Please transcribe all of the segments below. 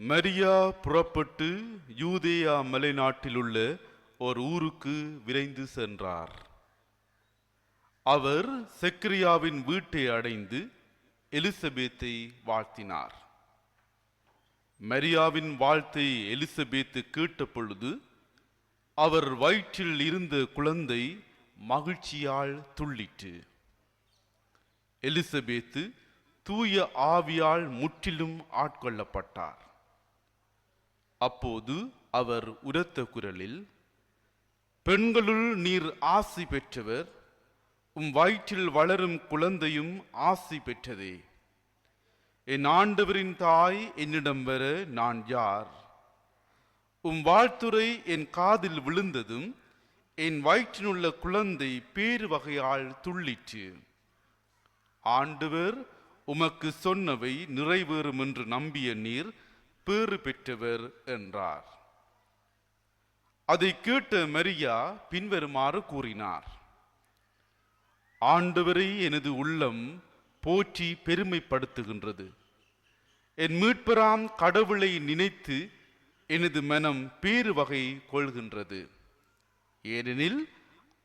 மரியா புறப்பட்டு யூதேயா மலைநாட்டிலுள்ள ஒரு ஊருக்கு விரைந்து சென்றார். அவர் செக்ரியாவின் வீட்டை அடைந்து எலிசபேத்தை வாழ்த்தினார். மரியாவின் வாழ்த்தை எலிசபேத்து கேட்ட பொழுது அவர் வயிற்றில் இருந்த குழந்தை மகிழ்ச்சியால் துள்ளிற்று. எலிசபேத்து தூய ஆவியால் முற்றிலும் ஆட்கொள்ளப்பட்டார். அப்போது அவர் உரத்த குரலில் பெண்களுள் நீர் ஆசி பெற்றவர் உம் வயிற்றில் வளரும் குழந்தையும் ஆசி பெற்றதே. என் ஆண்டவரின் தாய் என்னிடம் வர நான் யார்? உம் வாழ்த்துரை என் காதில் விழுந்ததும் என் வயிற்றினுள்ள குழந்தை பேறு வகையால் துள்ளிற்று. ஆண்டவர் உமக்கு சொன்னவை நிறைவேறும் என்று நம்பிய நீர் பேறு பெற்றவர் என்றார். அதை கேட்ட மரியா பின்வருமாறு கூறினார். ஆண்டவரை எனது உள்ளம் போற்றி பெருமைப்படுத்துகின்றது. என் மீட்பராம் கடவுளை நினைத்து எனது மனம் பேறு வகை கொள்கின்றது. ஏனெனில்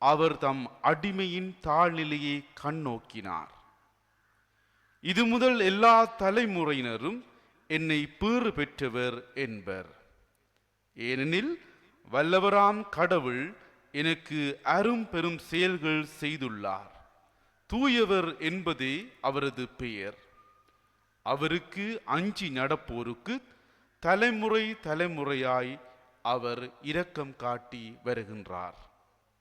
அவர் தம் அடிமையின் தாழ்நிலையை கண்ணோக்கினார். இது முதல் எல்லா தலைமுறையினரும் என்னை பேறு பெற்றவர் என்பர். ஏனெனில் வல்லவராம் கடவுள் எனக்கு அரும் பெரும் செயல்கள் செய்துள்ளார். தூயவர் என்பதே அவரது பெயர். அவருக்கு அஞ்சி நடப்போருக்கு தலைமுறை தலைமுறையாய் அவர் இரக்கம் காட்டி வருகின்றார்.